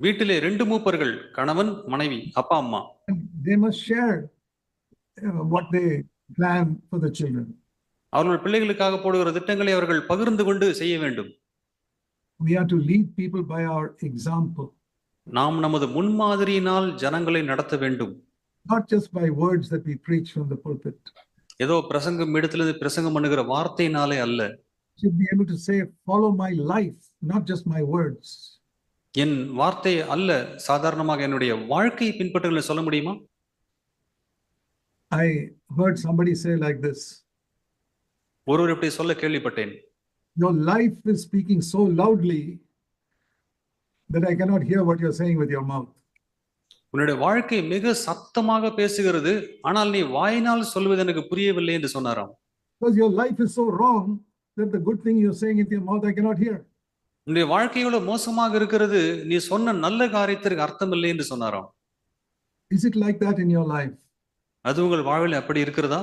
வீட்டிலே ரெண்டு மூப்பர்கள் கணவன் மனைவி அப்பா அம்மா they must share uh, what they plan for the children. அவர்கள் பிள்ளைகளுக்காக போடுகிற திட்டங்களை அவர்கள் பகிர்ந்து கொண்டு செய்ய வேண்டும் We are to lead people by our example, நாம் நமது முன்மாதிரியினால் ஜனங்களை நடத்த வேண்டும் not just by words that we preach from the pulpit. ஏதோ பிரசங்கம் இடத்திலிருந்து பிரசங்கம் பண்ணுகிற வார்த்தையினாலே அல்ல Should be able to say, follow my life, not just my words. என் வார்த்தை அல்ல சாதாரணமாக என்னுடைய வாழ்க்கையை பின்பற்றுகளை சொல்ல முடியுமா I heard somebody say like this ஒருவர் இப்படி சொல்ல கேள்விப்பட்டேன் Your life is speaking so loudly that I cannot hear what you're saying with your mouth. உன்னுடைய வாழ்க்கை மிக சத்தமாக பேசுகிறது ஆனால் நீ வாயினால் சொல்வது எனக்கு புரியவில்லை என்று சொன்னாராம் Because your life is so wrong that the good thing you're saying with your mouth I cannot hear. உன்னுடைய வாழ்க்கையோட மோசமாக இருக்கிறது நீ சொன்ன நல்ல காரியத்திற்கு அர்த்தம் இல்லை என்று சொன்னாராம் Is it like that in your life? அது உங்கள் வாழ்வில் அப்படி இருக்கிறதா